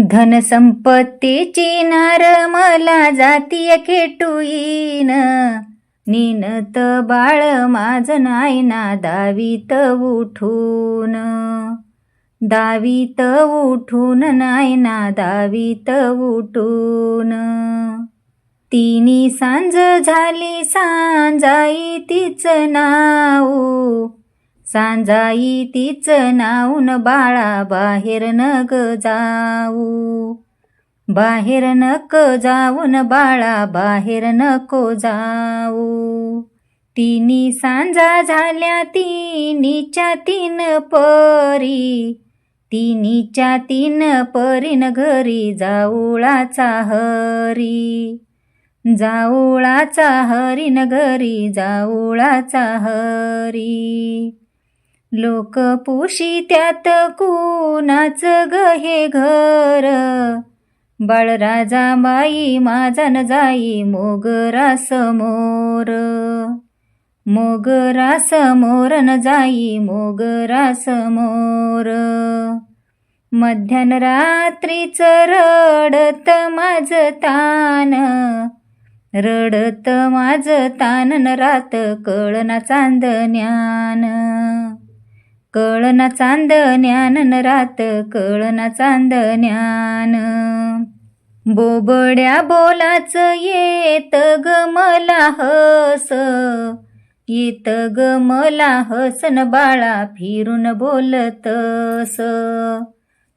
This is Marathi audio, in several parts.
धन संपत्तीची नार मला जातीय खेटू येईन. निनत बाळ माझ नाय ना दावीत उठून. दावीत उठून नाय ना दावीत उठून. तिनी सांज झाली सांजाई तीच नाऊ सांजाई तीच नाऊन बाळा बाहेर नग जाऊ. बाहेर नक जाऊन बाळा बाहेर नको जाऊ. तिनी सांजा झाल्या तिनीच्या तीन परी. तिनीच्या तीन परीन घरी जाऊळाचा हरी. जाऊळाचा हरीन घरी जाऊळाचा हरी. लोक पोशी त्यात कुणाच ग हे घर? बाळराजा माई माझा न जाई मोगरा समोर. मोगरा समोर न जाई मोगरा समोर. मध्यान रात्रीच रडत माझ तान. रडत माझ तान न रात कळना चांदण्यान कळना ज्ञान न रात कळना चांदण्यान. बोबड्या बोलाच येत ग मला हस येत ग मला हसन बाळा फिरून बोलतस.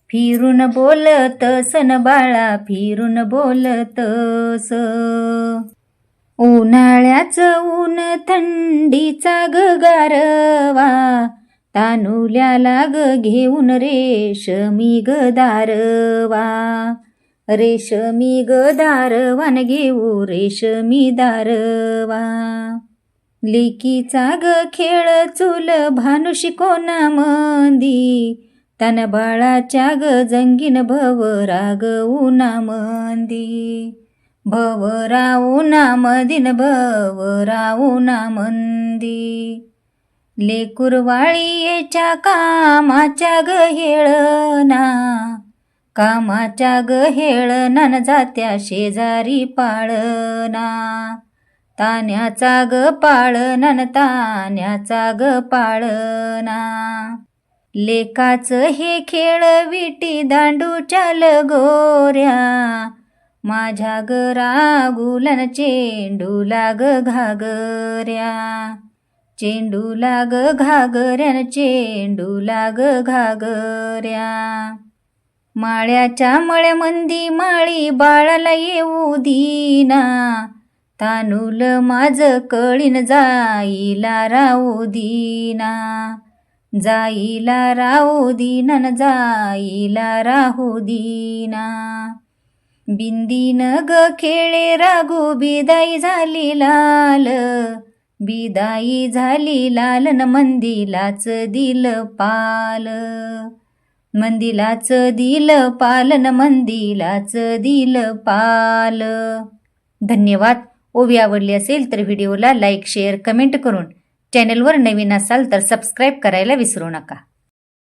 फिरून बोलतस न बाळा फिरून बोलतस. उन्हाळ्याच ऊन थंडीचा गगारवा तानुल्या लाग घेऊन रेशमी ग दारवा. रेशमी ग दारवान घेऊ रेशमी दारवा. लेकीचा ग खेळ चुल भानुशी कोणा मंदी. तन बाळाच्या ग जंगीन भवरा ग उना मंदी. भवरा उना मदीन भवरा उना मंदी. लेकुरवाळीच्या कामाच्या गहेळना कामाच्या गहेळनान जात्या शेजारी पाळना तान्याचा ग पाळना तान्याचा ग पाळना लेकाच हे खेळ विटी दांडूच्या लगोऱ्या. माझ्या ग रागुलन चेंडूला ग घागऱ्या. चेंडू लाग घागऱ्या चेंडू लाग घागऱ्या. माळ्याच्या मळ्यामंदी माळी बाळाला येऊ दीना. तानूल माझ कळीन जाईला राहू दीना. जाईला राहू दीना न जाईला राहू दीना. बिंदीन ग खेळे रागू बिदाई झाली लाल. बिदाई झाली लालन मंदिलाच दिल पाल. मंदिलाच दिल पालन मंदिलाच दिल पाल. धन्यवाद. ओवी आवडली असेल तर व्हिडिओला लाईक शेअर कमेंट करून चॅनलवर नवीन असाल तर सबस्क्राईब करायला विसरू नका.